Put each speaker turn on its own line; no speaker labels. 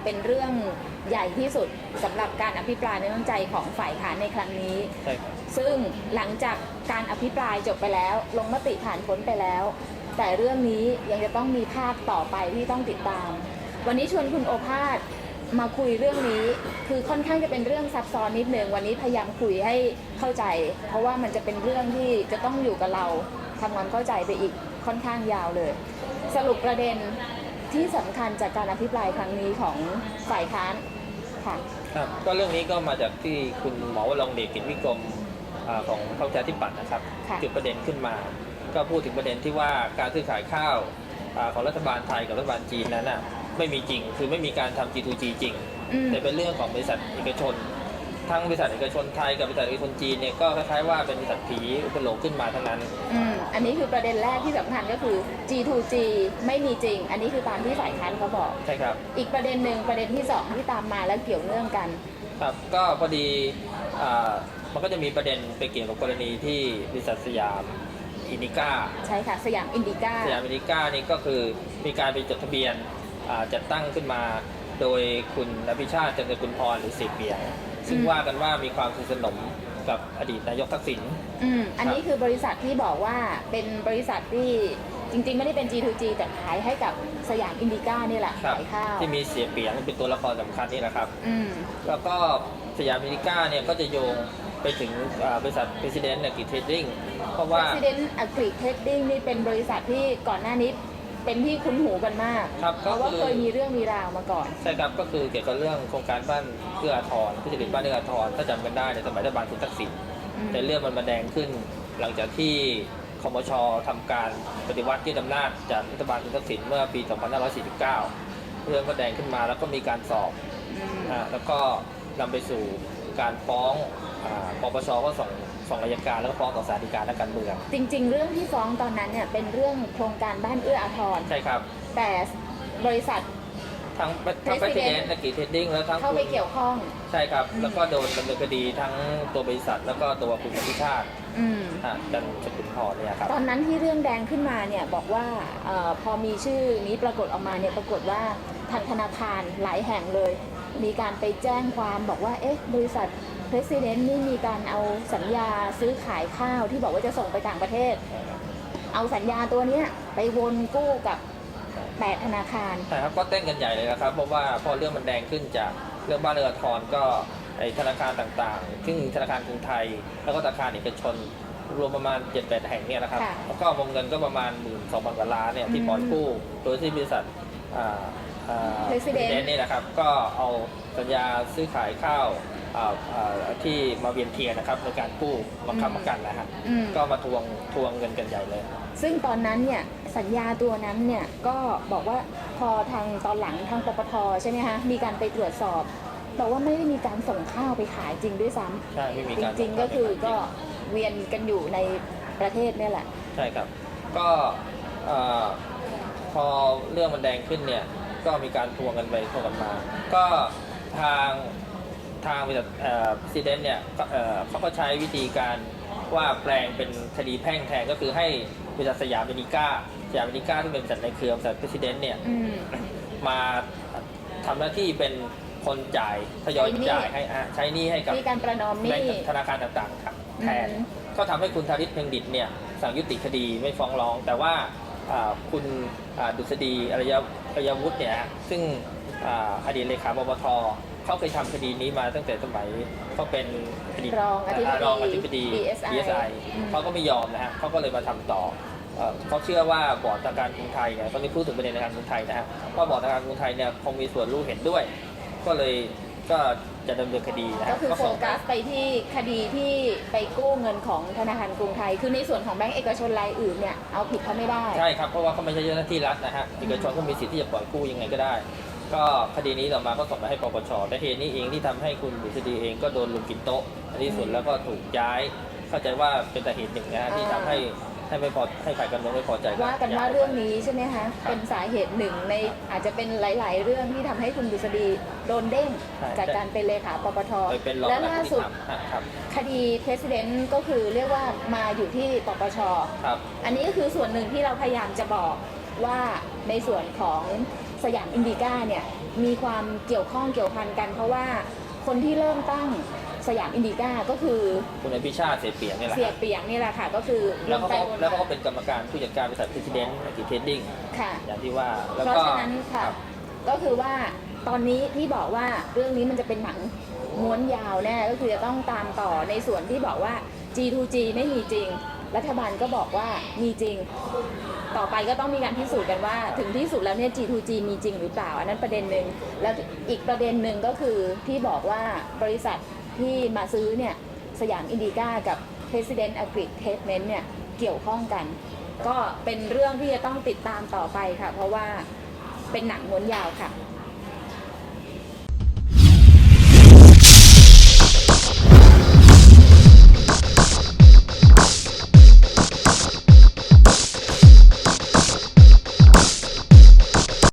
-19 เป็นเรื่องใหญ่ที่สุดสำหรับการอภิปรายไม่ไว้วางใจของฝ่ายค้านในครั้งนี้
ใช่ครับ
ซึ่งหลังจากการอภิปรายจบไปแล้ว ลงมติผ่านพ้นไปแล้ว แต่เรื่องนี้ยังจะต้องมีภาคต่อไปที่ต้องติดตาม วันนี้ชวนคุณโอภาสมาคุยเรื่องนี้ คือค่อนข้างจะเป็นเรื่องซับซ้อนนิดนึงวันนี้พยายามคุยให้เข้าใจ เพราะว่ามันจะเป็นเรื่องที่จะต้องอยู่กับเราทำความเข้าใจไปอีกค่อนข้างยาวเลย สรุปประเด็น ที่สำคัญจากการอภิปรายครั้งนี้ของฝ่ายค้านค่ะ
ครับก็เรื่องนี้ก็มาจากที่คุณหมอวรงค์เดชกิจวิกรมอ่าของพรรคประชาธิปัตย์นะครับ
ค่ะ
จุดประเด็นขึ้นมา ก็พูดถึงประเด็นที่ว่าการซื้อขายข้าวอ่าของรัฐบาลไทยกับรัฐบาลจีนนั้นน่ะไม่มีจริงคือไม่มีการทำ G2G จริง
อืม
แต่เป็นเรื่องของบริษัทเอกชน ทั้งบริษัทเอกชนไทยกับบริษัทเอกชนจีนเนี่ยก็คล้ายๆว่าเป็นบริษัทผีอุปโลกขึ้นมาทั้งนั้น
อืมอันนี้คือประเด็นแรกที่สำคัญก็คือ G2G ไม่มีจริง อันนี้คือตามที่ฝ่ายค้านเขาบอก
ใช่ครับ
อีกประเด็นหนึ่งประเด็นที่สองที่ตามมาแล้วเกี่ยวเนื่องกัน
ครับก็พอดีอ่ามันก็จะมีประเด็นไปเกี่ยวกับกรณีที่บริษัทสยามอินิก้า
ใช่ค่ะ สยามอินดิก้า
สยามอเมริกานี่ก็คือมีการไปจดทะเบียนอ่าจัดตั้งขึ้นมาโดยคุณอภิชาติจันทกุลพรหรือเสียเปียง ซึ่ง
อืม
ว่ากันว่ามีความสนิทสนมกับอดีตนายกทักษิณ
อืมอันนี้คือบริษัทที่บอกว่าเป็นบริษัทที่จริงๆ ไม่ได้เป็น G2G แต่ขายให้กับสยามอินดิก้านี่แหละ
ครับ
ขายข้าว
ที่มีเสียเปียงเป็นตัวละครสำคัญนี่แหละครับ
อืม
แล้วก็สยามอเมริกาเนี่ยก็จะโยงไปถึงอ่าบริษัท President เนี่ยกิจเทรดดิ้งเพราะว่า
President Agri Trading นี่เป็นบริษัทที่ก่อนหน้านี้ เป็นที่คุ้นหูกันมาก
ครับ
เพ
ก็
ราะว่า
คือ
เคยมีเรื่องมีราวมาก่อน
ใช่ครับก็คือเกี่ยวกับเรื่องโครงการบ้านเอื้ออาทรทุจริตบ้านเอื้ออาทรถ้าจำกันได้ในสมัยรัฐบาลคุณทักษิณ
อืม
แต่เรื่องมันมาแดงขึ้น หลังจากที่คมชทำการปฏิวัติยึดอำนาจจากรัฐบาลคุณทักษิณเมื่อปี 2549 เรื่องก็แดงขึ้นมาแล้วก็มีการสอบ
อืม
อ่าแล้วก็นำไปสู่การฟ้องอ่าปปชก็ส่ง ส่งอัยการแล้วก็ฟ้องต่อศาลฎีกาและการเมือง
จริง ๆ เรื่องที่ฟ้องตอนนั้นเนี่ยเป็นเรื่องโครงการบ้านเอื้ออาทร
ใช่ครับ
แต่บริษัท
ทั้งทั้ง
President
ประเด็นนักกิจเทรดดิ้งแล้วทั้ง
เข้าไป
คุณ
เกี่ยวข้อง
ใช่ครับ
อืม
แล้วก็โดนดำเนินคดีทั้งตัวบริษัท แล้วก็ตัวคุณอภิชาติ
อืม
อ่าจันทร์สกุลพรเนี่ยครับ
ตอนนั้นที่เรื่องแดงขึ้นมาเนี่ยบอกว่าเออพอมีชื่อนี้ปรากฏออกมาเนี่ยปรากฏว่าทางธนาคารหลายแห่งเลย มีการไปแจ้งความบอกว่า เอ๊ะ บริษัท President นี่มีการเอาสัญญาซื้อขายข้าวที่บอกว่าจะส่งไปต่างประเทศ เอาสัญญาตัวเนี้ยไปวนกู้กับแปดธนาคาร
ใช่ครับก็เต้นกันใหญ่เลยนะครับ เพราะว่าพอเรื่องมันแดงขึ้นจากเรื่องบ้านเรืออาทรก็ไอธนาคารต่างๆ ซึ่งธนาคารกรุงไทย แล้วก็ธนาคารเอกชนรวมประมาณ 7-8 แห่งเนี่ยนะครับ
ค่ะ
แล้วก็วงเงินก็ประมาณ 1 2 0 0 0กว่าล้านเนี่ยที่
อืม
ปล่อยกู้โดยที่บริษัท อ่าอ่า
President
President นี่นะครับ ก็เอาสัญญาซื้อขายข้าวอ่าอ่าที่มาเวียนเทียนนะครับในการกู้มาค้ำประกันนะฮะ
อืม
ก็มาทวงทวงเงินกันใหญ่เลย
ซึ่งตอนนั้นเนี่ยสัญญาตัวนั้นเนี่ยก็บอกว่าพอทางตอนหลังทางปปทใช่ไหมคะมีการไปตรวจสอบ แต่ว่าไม่ได้มีการส่งข้าวไปขายจริงด้วยซ้ำ
ใช่ไม่มีการ
จริง ๆ ก็คือก็เวียนกันอยู่ในประเทศเนี่ยแหละ
ใช่ครับ ก็เอ่อ พอเรื่องมันแดงขึ้นเนี่ยก็มีการทวงกันไปทวงกันมา ก็ทางทางบริษัทเอ่อซีเดนเนี่ยก็เอ่อเขาก็ใช้วิธีการว่าแปลงเป็นคดีแพ่งแทนก็คือให้บริษัทสยามเมนิก้าสยามเมนิก้าที่เป็นบริษัทในเครือบริษัทเพรสิดเนเนี่ย
อืม
มาทำหน้าที่เป็นคนจ่ายทยอย
ใช้หนี้
จ่ายให้อะใช้หนี้ให้กับ
มีการประนอมห
แบ
นี้
งก์ธนาคารต่างๆครับแทน
อืม
ก็ทำให้คุณธาริศเพ็งดิตเนี่ยสั่งยุติคดีไม่ฟ้องร้อง แต่ว่าอ่า คุณอ่าดุษฎีอารยอารยวุฒิเนี่ยฮะซึ่งอ่าอดีตเลขาปปทเขาเคยทำคดีนี้มาตั้งแต่สมัยเขาเป็นอดีต
รองอธิบดี
รองอธิบดี
DSI
DSI
อืม
เขาก็ไม่ยอมนะฮะเขาก็เลยมาทำต่อเอ่อเขาเชื่อว่าบอร์ดธนาคารกรุงไทยเนี่ยตอนนี้พูดถึงประเด็นธนาคารกรุงไทยนะฮะว่าบอร์ดธนาคารกรุงไทยเนี่ยคงมีส่วนรู้เห็นด้วย ก็เลย ก็จะดำเนินคดีนะฮะ
ก็คือโฟ
ส่ง
กัสไปที่คดีที่ไปกู้เงินของธนาคารกรุงไทย คือในส่วนของแบงก์เอกชนรายอื่นเนี่ยเอาผิดเขาไม่ได้
ใช่ครับ เพราะว่าเขาไม่ใช่เจ้าหน้าที่รัฐนะฮะเอกชนก็มีสิทธิ์ที่จะปล่อยกู้ยังไงก็ได้ ก็คดีนี้ต่อมาก็ส่งมาให้ปปชแต่เหตุนี้เองที่ทำให้คุณบุษดีเองก็โดนลุมกินโต๊ะอันที่สุดแล้วก็ถูกย้าย เข้าใจว่าเป็นสาเหตุหนึ่งนะฮะที่ทำให้ให้ไม่พอให้ฝ่ายการเมืองไม่พอใจ
ว่ากันว่าเรื่องนี้ใช่ไหมคะเป็นสาเหตุหนึ่งในอาจจะเป็นหลาย ๆ เรื่องที่ทำให้คุณดุษฎีโดนเด้ง
ใช่
จากการเป็นเลขาปปท
ไปเป็นรอง
และ
นัก
ล่า
ที่
สุด
ทำอะครับ
คดี President ก็คือเรียกว่ามาอยู่ที่ปปช
ครับ
อันนี้ก็คือส่วนหนึ่งที่เราพยายามจะบอกว่าในส่วนของสยามอินดิก้าเนี่ยมีความเกี่ยวข้องเกี่ยวพันกัน เพราะว่าคนที่เริ่มตั้ง สยามอินดิก้าก็คือ
คุณอภิชาติเสยเปียกนี่แหละ
เสีย
ครับ
เปียกนี่แหละค่ะ ก็คือ
แล้วเขา
ไป
ก็
วน
แล้วเขา
มา
ก็เป็นกรรมการผู้จัดการบริษัท President Agri Trading
ค่ะ
อย่างที่ว่าแล้ว
เพราะ
ก็
ฉะนั้นค่ะ
รับ
ก็คือว่าตอนนี้ที่บอกว่าเรื่องนี้มันจะเป็นหนังม้วนยาวแน่ก็คือจะต้องตามต่อในส่วนที่บอกว่า G2G ไม่มีจริง รัฐบาลก็บอกว่ามีจริง ต่อไปก็ต้องมีการพิสูจน์กันว่า ถึงที่สุดแล้วเนี่ย G2G มีจริงหรือเปล่า อันนั้นประเด็นหนึ่งแล้วอีกประเด็นหนึ่งก็คือที่บอกว่าบริษัท ที่มาซื้อเนี่ยสยามอินดิก้ากับ President Agri Treatment เนี่ยเกี่ยวข้องกัน ก็เป็นเรื่องที่จะต้องติดตามต่อไปค่ะ เพราะว่าเป็นหนังม้วนยาวค่ะ